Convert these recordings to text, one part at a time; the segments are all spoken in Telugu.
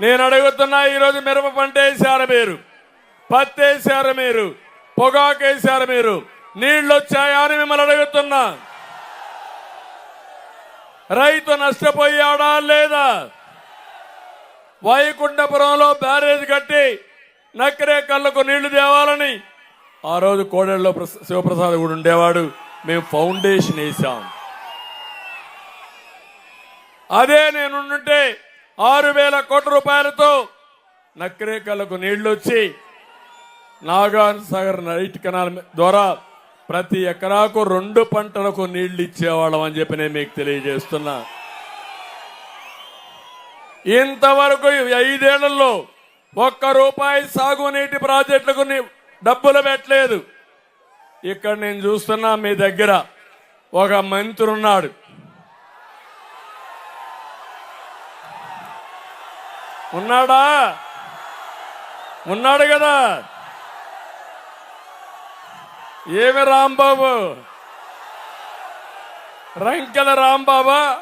నేను అడుగుతున్నా ఈరోజు మిరప పంట వేసారు మీరు? పత్తి వేసారు మీరు? పొగాకు వేసారు మీరు? నీళ్ళు వచ్చాయా అని మిమ్మల్ని అడుగుతున్నా. రైతు నష్టపోయాడా లేదా? వైకుంఠపురంలో బ్యారేజ్ కట్టి నక్కరే కళ్ళకు నీళ్ళు తేవాలని. ఆ రోజు కోడెల్లో శివప్రసాద్ కూడా ఉండేవాడు. మేము ఫౌండేషన్ వేసాం అదే నేనుంటే ఆరు వేల కోట్ల రూపాయలతో నక్కరేకలకు నీళ్ళు వచ్చి నాగార్ సాగర్ నైట్ కెనాల్ ద్వారా ప్రతి ఎకరాకు రెండు పంటలకు నీళ్ళు ఇచ్చేవాళ్ళం అని చెప్పి నేను మీకు తెలియజేస్తున్నా. ఇంతవరకు ఐదేళ్ళలో ఒక్క రూపాయి సాగునీటి ప్రాజెక్టులకు డబ్బులు పెట్టలేదు. ఇక్కడ నేను చూస్తున్నా మీ దగ్గర ఒక మంత్రి ఉన్నాడు. ఉన్నాడా? ఉన్నాడు కదా? ఏమి రాంబాబు? రంకెల రాంబాబా?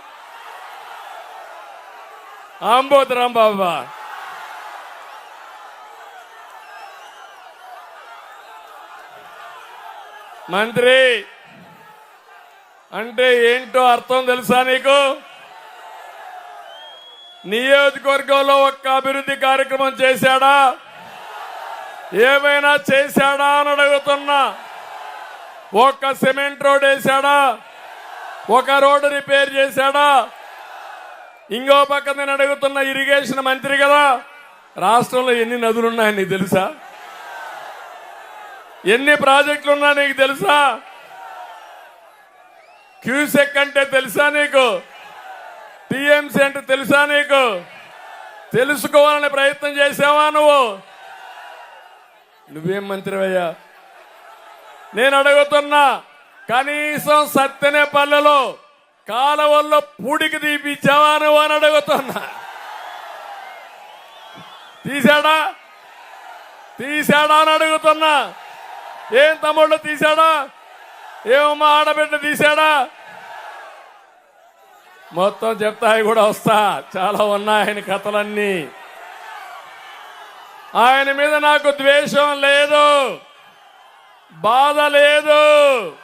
ఆంబోతు రాంబాబా? మంత్రి అంటే ఏంటో అర్థం తెలుసా నీకు? నియోజకవర్గంలో ఒక్క అభివృద్ధి కార్యక్రమం చేశాడా? ఏమైనా చేశాడా అని అడుగుతున్నా. ఒక్క సిమెంట్ రోడ్ వేశాడా? ఒక రోడ్డు రిపేర్ చేశాడా? ఇంకో పక్క నేను అడుగుతున్న ఇరిగేషన్ మంత్రి కదా రాష్ట్రంలో ఎన్ని నదులు ఉన్నాయని నీకు తెలుసా? ఎన్ని ప్రాజెక్టులు ఉన్నాయి నీకు తెలుసా? క్యూసెక్ అంటే తెలుసా నీకు? టీఎంసీ అంటే తెలుసా నీకు? తెలుసుకోవాలని ప్రయత్నం చేసావా నువ్వు? నువ్వేం మంత్రివయ్యా? నేను అడుగుతున్నా కనీసం సత్తెనే పల్లెలో కాలవల్లో పూడికి తీపిచ్చావా నువ్వు అని అడుగుతున్నా. తీశాడా? తీశాడా అని అడుగుతున్నా. ఏం తమ్ముళ్ళు తీశాడా? ఏమమ్మా ఆడబిడ్డ తీశాడా? మొత్తం చెప్తాయి కూడా వస్తా. చాలా ఉన్నాయి ఆయన కథలన్నీ. ఆయన మీద నాకు ద్వేషం లేదు. బాధ లేదు.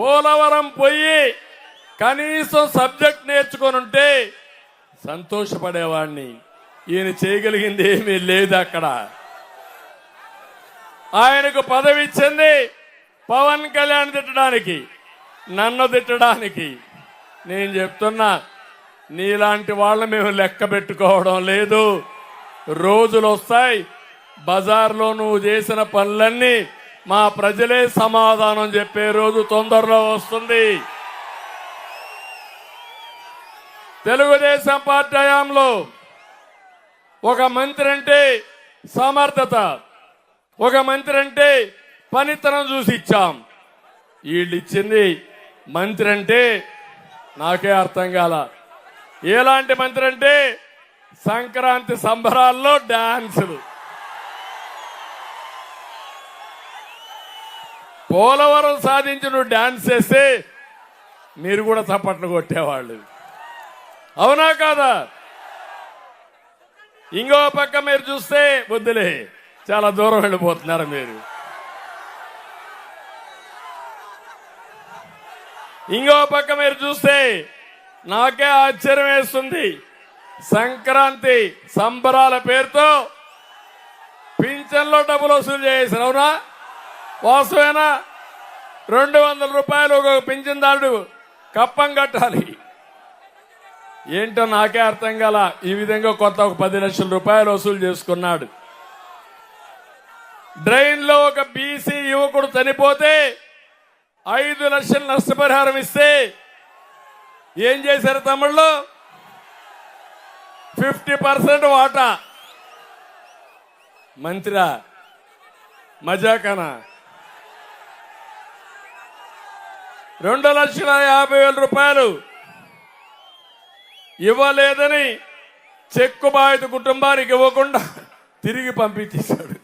పోలవరం పోయి కనీసం సబ్జెక్ట్ నేర్చుకొని ఉంటే సంతోషపడేవాడిని ఈయన చేయగలిగింది ఏమీ లేదు అక్కడ. ఆయనకు పదవి ఇచ్చింది పవన్ కళ్యాణ్ తిట్టడానికి నన్ను తిట్టడానికి. నేను చెప్తున్నా నీలాంటి వాళ్ళు మేము లెక్క పెట్టుకోవడం లేదు. రోజులు వస్తాయి బజార్లో నువ్వు చేసిన పనులన్నీ మా ప్రజలే సమాధానం చెప్పే రోజు తొందరలో వస్తుంది. తెలుగుదేశం పార్టీ హయాంలో ఒక మంత్రి అంటే సమర్థత ఒక మంత్రి అంటే పనితనం చూసి ఇచ్చాం. వీళ్ళు ఇచ్చింది మంత్రి అంటే నాకే అర్థం కాల. ఎలాంటి మంత్రి అంటే సంక్రాంతి సంబరాల్లో డాన్సులు. పోలవరం సాధించి నువ్వు డాన్స్ చేస్తే మీరు కూడా చప్పట్లు కొట్టేవాళ్ళు. అవునా కాదా? ఇంకో పక్క మీరు చూస్తే వద్దులే చాలా దూరం వెళ్ళిపోతున్నారు మీరు? ఇంకో పక్క మీరు చూస్తే నాకే ఆశ్చర్యం వేస్తుంది. సంక్రాంతి సంబరాల పేరుతో పింఛన్లో డబ్బులు వసూలు చేశారు అవునా? వాస్తవేనా? రెండు వందల రూపాయలు ఒక పింఛన్దారుడు కప్పం కట్టాలి. ఏంటో నాకే అర్థం కాల ఈ విధంగా కొత్త ఒక పది లక్షల రూపాయలు వసూలు చేసుకున్నాడు. డ్రైన్లో ఒక బీసీ యువకుడు చనిపోతే ఐదు లక్షల నష్టపరిహారం ఇస్తే ఏం చేశారు తమిళ్ళు ఫిఫ్టీ పర్సెంట్ వాటా. మంత్రా మజాకనా? రెండు లక్షల యాభై వేల రూపాయలు ఇవ్వలేదని చెక్కు బాధిత కుటుంబానికి ఇవ్వకుండా తిరిగి పంపించేశాడు.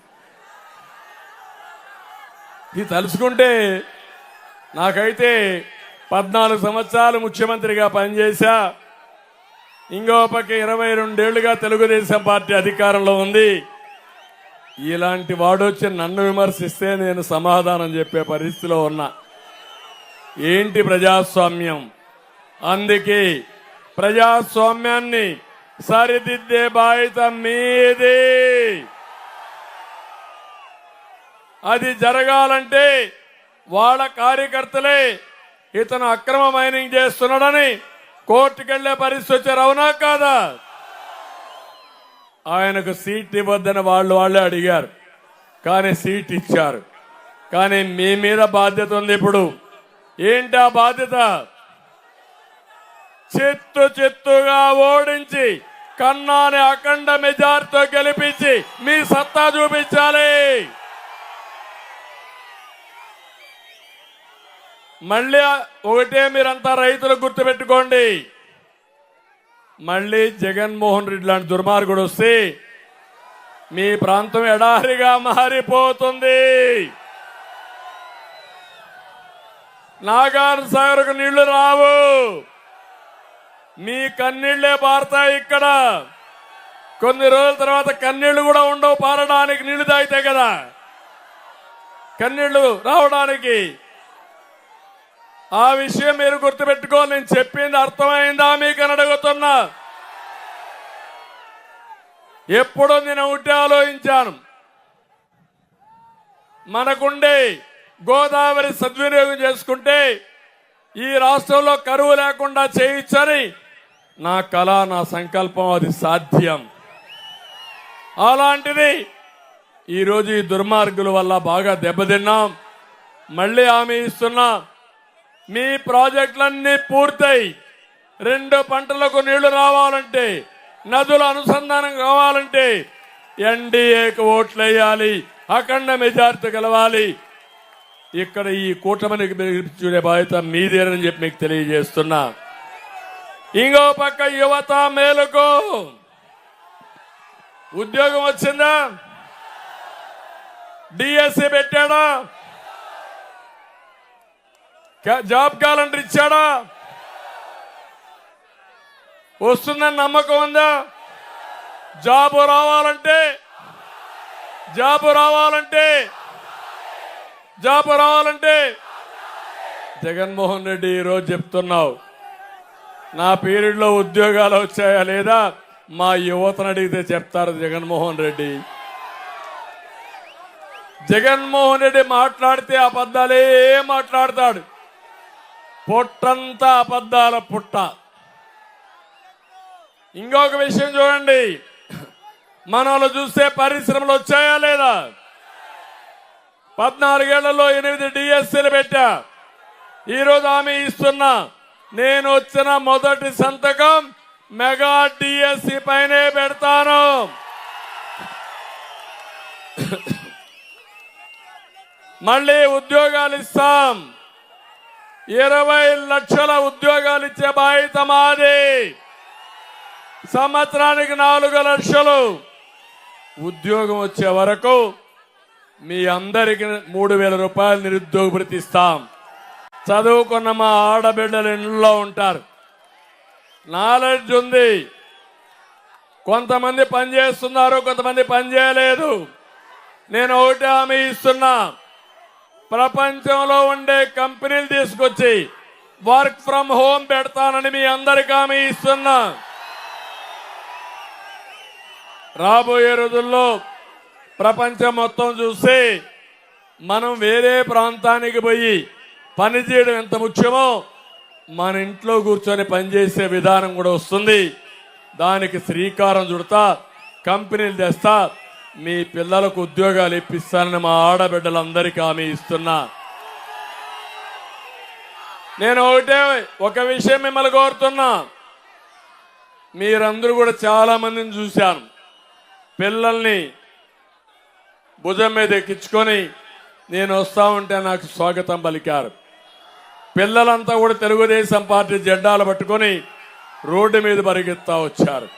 ఇది తలుచుకుంటే నాకైతే పద్నాలుగు సంవత్సరాలు ముఖ్యమంత్రిగా పనిచేశా. ఇంకో పక్క ఇరవై రెండేళ్ళుగా తెలుగుదేశం పార్టీ అధికారంలో ఉంది. ఇలాంటి వాడొచ్చి నన్ను విమర్శిస్తే నేను సమాధానం చెప్పే పరిస్థితిలో ఉన్నా. ఏంటి ప్రజాస్వామ్యం? అందుకే ప్రజాస్వామ్యాన్ని సరిదిద్దే బాధ్యత మీది. అది జరగాలంటే వాళ్ళ కార్యకర్తలే ఇతను అక్రమ మైనింగ్ చేస్తున్నాడని కోర్టుకెళ్ళే పరిస్థితి వచ్చారు. అవునా కాదా? ఆయనకు సీట్ ఇవ్వద్దని వాళ్ళు వాళ్ళే అడిగారు. కానీ సీట్ ఇచ్చారు. కానీ మీ మీద బాధ్యత ఉంది ఇప్పుడు. ఏంటి ఆ బాధ్యత? చిత్తు చిత్తుగా ఓడించి కన్నాని అఖండ మెజార్తో గెలిపించి మీ సత్తా చూపించాలి. మళ్ళీ ఒకటే మీరంతా రైతులు గుర్తుపెట్టుకోండి. మళ్ళీ జగన్మోహన్ రెడ్డి లాంటి దుర్మార్గుడు వస్తే మీ ప్రాంతం ఎడారిగా మారిపోతుంది. నాగార్ సాగర్కు నీళ్ళు రావు. మీ కన్నీళ్ళే పారుతాయి ఇక్కడ. కొన్ని రోజుల తర్వాత కన్నీళ్ళు కూడా ఉండవు పారడానికి నీళ్ళు తాగితే కదా. కన్నీళ్ళు రావడానికి ఆ విషయం మీరు గుర్తుపెట్టుకో నేను చెప్పింది అర్థమైందా మీకు అని అడుగుతున్నా. ఎప్పుడో నేను ఒకటి ఆలోచించాను. మనకుండే గోదావరి సద్వినియోగం చేసుకుంటే ఈ రాష్ట్రంలో కరువు లేకుండా చేయించని నా కళ నా సంకల్పం అది సాధ్యం. అలాంటిది ఈరోజు ఈ దుర్మార్గుల వల్ల బాగా దెబ్బతిన్నాం. మళ్ళీ హామీ ఇస్తున్నా. మీ ప్రాజెక్టులన్నీ పూర్తయి రెండు పంటలకు నీళ్ళు రావాలంటే నదుల అనుసంధానం కావాలంటే ఎన్డీఏకి ఓట్లు వేయాలి అఖండ మెజార్టీ గెలవాలి. ఇక్కడ ఈ కూటమిని చూడే బాధ్యత మీదేనని చెప్పి మీకు తెలియజేస్తున్నా. ఇంకో పక్క యువత మేలుకు. ఉద్యోగం వచ్చిందా? డిఎస్సి పెట్టాడా? జాబ్ క్యాలెండర్ ఇచ్చాడా? వస్తుందని నమ్మకం ఉందా? జాబ్ రావాలంటే జాబ్ రావాలంటే జాబ్ రావాలంటే. జగన్మోహన్ రెడ్డి ఈరోజు చెప్తున్నావు నా పీరియడ్లో ఉద్యోగాలు వచ్చాయా లేదా? మా యువతను అడిగితే చెప్తారు జగన్మోహన్ రెడ్డి. జగన్మోహన్ రెడ్డి మాట్లాడితే అబద్ధాలే మాట్లాడతాడు. పొట్టంతా అబద్ధాల పుట్ట. ఇంకొక విషయం చూడండి. మన చూస్తే పరిశ్రమలు వచ్చాయా లేదా? పద్నాలుగేళ్ళలో ఎనిమిది డిఎస్సీలు పెట్టా. ఈరోజు ఆమె ఇస్తున్నా. నేను వచ్చిన మొదటి సంతకం మెగా డిఎస్సి పైనే పెడతాను. మళ్ళీ ఉద్యోగాలు ఇస్తాం. ఇరవై లక్షల ఉద్యోగాలు ఇచ్చే బాధ్యత మాది. సంవత్సరానికి నాలుగు లక్షలు. ఉద్యోగం వచ్చే వరకు మీ అందరికి మూడు వేల రూపాయలు నిరుద్యోగ ప్రతిస్తాం ఇస్తాం చదువుకున్న మా ఆడబిడ్డలు ఇంట్లో ఉంటారు. నాలెడ్జ్ ఉంది. కొంతమంది పని చేస్తున్నారు కొంతమంది పని చేయలేదు. నేను ఒకటి హామీ ఇస్తున్నా. ప్రపంచంలో ఉండే కంపెనీలు తీసుకొచ్చి వర్క్ ఫ్రం హోమ్ పెడతానని మీ అందరికి హామీ ఇస్తున్నా. రాబోయే రోజుల్లో ప్రపంచం మొత్తం చూస్తే మనం వేరే ప్రాంతానికి పోయి పని చేయడం ఎంత ముఖ్యమో మన ఇంట్లో కూర్చొని పనిచేసే విధానం కూడా వస్తుంది. దానికి శ్రీకారం చుడతా కంపెనీలు తెస్తా మీ పిల్లలకు ఉద్యోగాలు ఇప్పిస్తానని మా ఆడబిడ్డలందరికీ హామీ ఇస్తున్నా. నేను ఒకటే ఒక విషయం మిమ్మల్ని కోరుతున్నా. మీరందరూ కూడా చాలా మందిని చూశాను. పిల్లల్ని భుజం మీద ఎక్కించుకొని నేను వస్తా ఉంటే నాకు స్వాగతం పలికారు. పిల్లలంతా కూడా తెలుగుదేశం పార్టీ జెండాలు పట్టుకొని రోడ్డు మీద పరిగెత్తా వచ్చారు.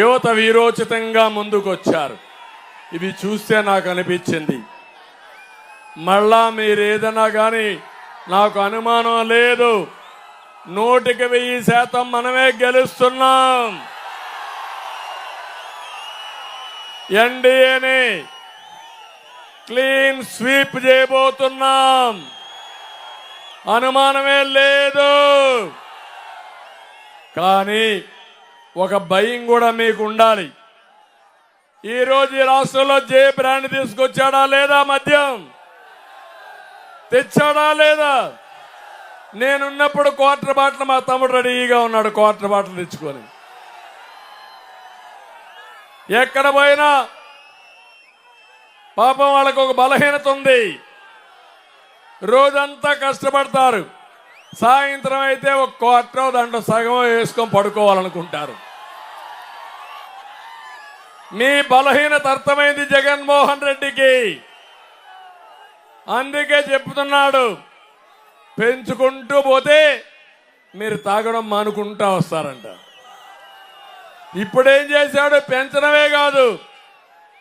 యువత వీరోచితంగా ముందుకు వచ్చారు ఇవి చూస్తే నాకు అనిపించింది. మళ్ళా మీరేదన్నా కానీ నాకు అనుమానం లేదు. నూటికి వెయ్యి శాతం మనమే గెలుస్తున్నాం. ఎన్డీఏని క్లీన్ స్వీప్ చేయబోతున్నాం. అనుమానమే లేదు. కానీ ఒక భయం కూడా మీకు ఉండాలి ఈ రోజు ఈ రాష్ట్రంలో జే బ్రాండ్ తీసుకొచ్చాడా లేదా మద్యం? తెచ్చాడా లేదా? నేనున్నప్పుడు క్వార్టర్ బాటిల్ మా తమ్ముడు రెడీగా ఉన్నాడు క్వార్టర్ బాటిల్ తెచ్చుకొని. ఎక్కడ పోయినా పాపం వాళ్ళకు ఒక బలహీనత ఉంది. రోజంతా కష్టపడతారు. సాయంత్రం అయితే ఒక క్వార్టర్ దాంట్లో సగం వేసుకొని పడుకోవాలనుకుంటారు. మీ బలహీనత అర్థమైంది జగన్మోహన్ రెడ్డికి. అందుకే చెప్తున్నాడు పెంచుకుంటూ పోతే మీరు తాగడం మానుకుంటా వస్తారంట. ఇప్పుడేం చేశాడు? పెంచడమే కాదు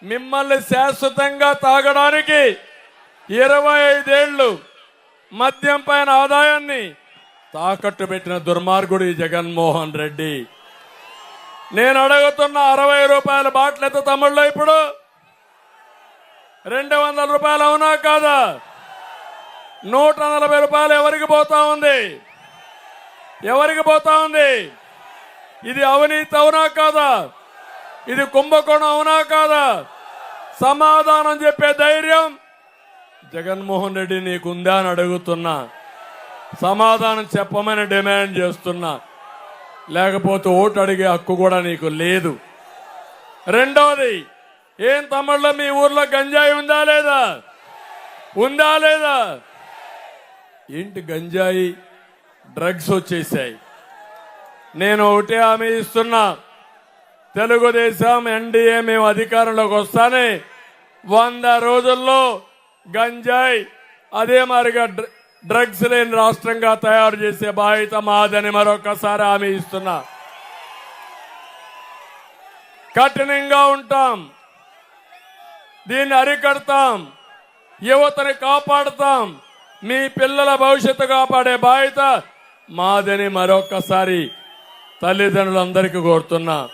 మిమ్మల్ని శాశ్వతంగా తాగడానికి ఇరవై ఐదేళ్ళు మద్యం పైన ఆదాయాన్ని తాకట్టు పెట్టిన దుర్మార్గుడు ఈ జగన్మోహన్ రెడ్డి. నేను అడుగుతున్న అరవై రూపాయల బాటిల్ ఎంత తమ్ముళ్ళు ఇప్పుడు? రెండు వందల రూపాయలు అవునా కాదా? నూట నలభై రూపాయలు ఎవరికి పోతా ఉంది? ఎవరికి పోతా ఉంది? ఇది అవినీతి అవునా కాదా? ఇది కుంభకోణం అవునా కాదా? సమాధానం చెప్పే ధైర్యం? జగన్మోహన్ రెడ్డి నీకుందా అని అడుగుతున్నా. సమాధానం చెప్పమని డిమాండ్ చేస్తున్నా. లేకపోతే ఓటు అడిగే హక్కు కూడా నీకు లేదు. రెండోది ఏం తమ్ముళ్ళ మీ ఊర్లో గంజాయి ఉందా లేదా? ఉందా లేదా? ఏంటి గంజాయి? డ్రగ్స్ వచ్చేసాయి. నేను ఒకటే హామీ ఇస్తున్నా. తెలుగుదేశం ఎన్డీఏ మేము అధికారంలోకి వస్తానే వంద రోజుల్లో గంజాయి అదే మాదిరిగా డ్ర- డ్రగ్స్ లేని రాష్ట్రంగా తయారు చేసే బాధ్యత మాదని మరొకసారి హామీ ఇస్తున్నా. కఠినంగా ఉంటాం. దీన్ని అరికడతాం. యువతని కాపాడతాం. మీ పిల్లల భవిష్యత్తు కాపాడే బాధ్యత మాదని మరొకసారి తల్లిదండ్రులందరికీ కోరుతున్నా.